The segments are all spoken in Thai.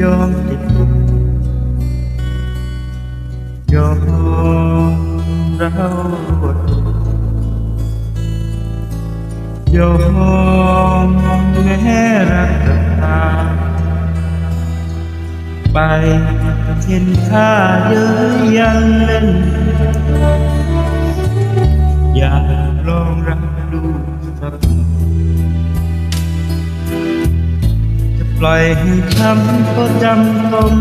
ยอมติดคุกยอมเราบดยอมแม่รักกับตาไปเห็นค่าเยอะยังเล่นอยากลองรักดูสัก ปล่อยให้ช้ำก็จำต้อง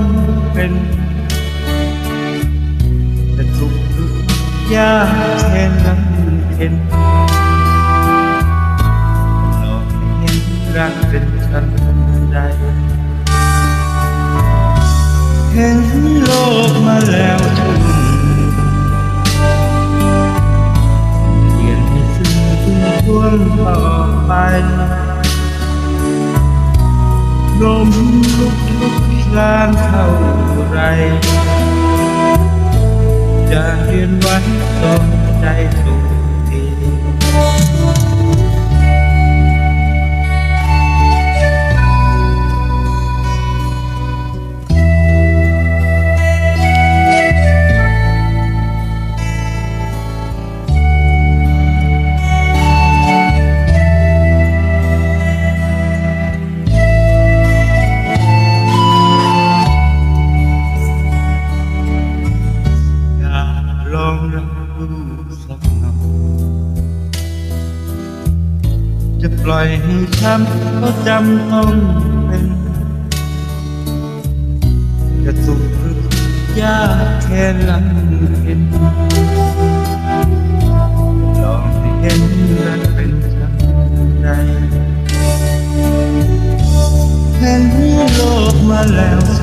เป็น แต่ทุกทุกยากแค่นั้นเห็นลองเห็นรักเป็นฉันใดเห็นโลกมาแล้วทุนเปลี่ยนให้สิ่งที่ท่วงต่อไป ลมลุกลุกคลานเท่าไร จะเรียนไว้องใจสูง จะปล่อยให้ช้ำก็จำต้องเป็นจะสุขหรือยากแค่นั้นเห็นลองให้เห็นรักเป็นฉันใดเห็นโลกมาแล้ว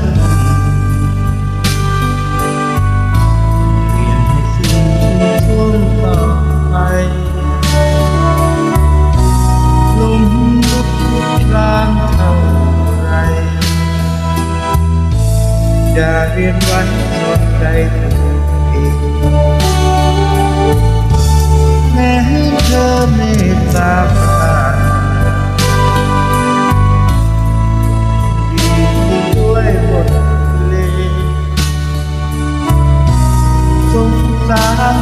จะเรียนวันสนใจเธอเองแม้เธอเมตตาผ่านดีด้วยบทเพลงสงสาร